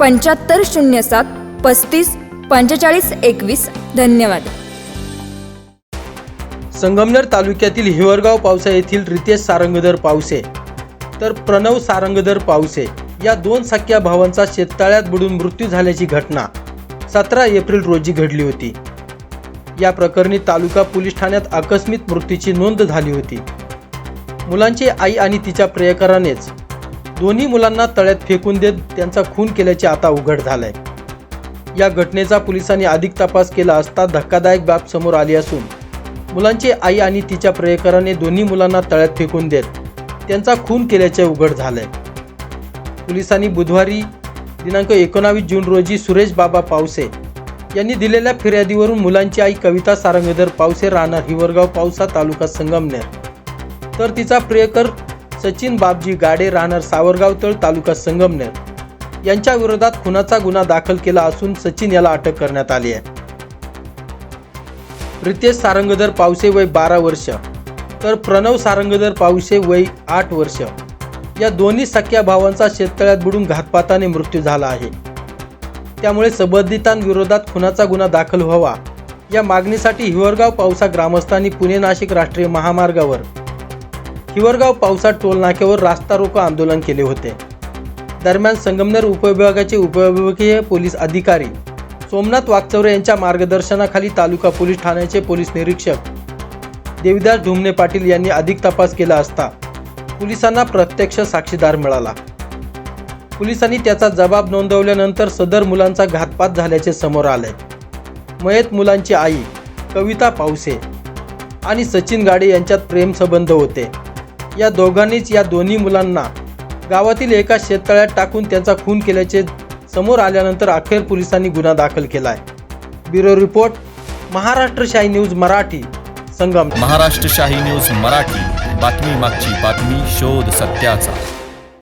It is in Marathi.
पंच्याहत्तर शून्य सात पस्तीस पंचेचाळीस एकवीस. धन्यवाद. संगमनेर तालुक्यातील हिवरगाव पावसा येथील रितेश सारंगधर पावसे तर प्रणव सारंगधर पावसे या दोन सख्या भावांचा शेततळ्यात बुडून मृत्यू झाल्याची घटना सतरा एप्रिल रोजी घडली होती. या प्रकरणी तालुका पोलीस ठाण्यात आकस्मिक मृत्यूची नोंद झाली होती. मुलांची आई आणि तिच्या प्रियकरानेच दोन्ही मुलांना तळ्यात फेकून देत त्यांचा खून केल्याचे आता उघड झालंय. या घटनेचा पोलिसांनी अधिक तपास केला असता धक्कादायक बाब समोर आली असून मुलांची आई आणि तिच्या प्रियकराने दोन्ही मुलांना तळ्यात फेकून देत त्यांचा खून केल्याचे उघड झालंय. पोलिसांनी बुधवारी दिनांक एकोणावीस जून रोजी सुरेश बाबा पावसे यांनी दिलेल्या फिर्यादीवरून मुलांची आई कविता सारंगधर पावसे राहणार हिवरगाव पावसा तालुका संगमनेर. तर तिचा प्रियकर सचिन बाबजी गाडे राहणार सावरगाव तळ तालुका संगमनेर. यांच्या विरोधात खुनाचा गुन्हा दाखल केला असून सचिन याला अटक करण्यात आली आहे. रितेश सारंगधर पावसे वय बारा वर्ष तर प्रणव सारंगधर पावसे वय आठ वर्ष. या दोन्ही सख्या भावांचा शेततळ्यात बुडून घातपाताने मृत्यू झाला आहे. त्यामुळे संबंधितांविरोधात खुनाचा गुन्हा दाखल व्हावा या मागणीसाठी हिवरगाव पावसा ग्रामस्थांनी पुणे नाशिक राष्ट्रीय महामार्गावर हिवरगाव पावसात टोल नाक्यावर रास्ता रोको आंदोलन केले होते. दरम्यान संगमनेर उपविभागाचे उपविभागीय पोलीस अधिकारी सोमनाथ वागचौरे यांच्या मार्गदर्शनाखाली तालुका पोलीस ठाण्याचे पोलीस निरीक्षक देविदास धुमने पाटील यांनी अधिक तपास केला असता पोलिसांना प्रत्यक्ष साक्षीदार मिळाला. पोलिसांनी त्याचा जबाब नोंदवल्यानंतर सदर मुलांचा घातपात झाल्याचे समोर आले. मयत मुलांची आई कविता पावसे आणि सचिन गाडे यांच्यात प्रेमसंबंध होते. या दोघांनीच या दोन्ही मुलांना गावातील एका शेततळ्यात टाकून त्यांचा खून केल्याचे समोर आल्यानंतर अखेर पोलिसांनी गुन्हा दाखल केलाय. ब्युरो रिपोर्ट महाराष्ट्र शाही न्यूज मराठी संगम. महाराष्ट्र शाही न्यूज मराठी. बातमी मागची बातमी शोध सत्याचा.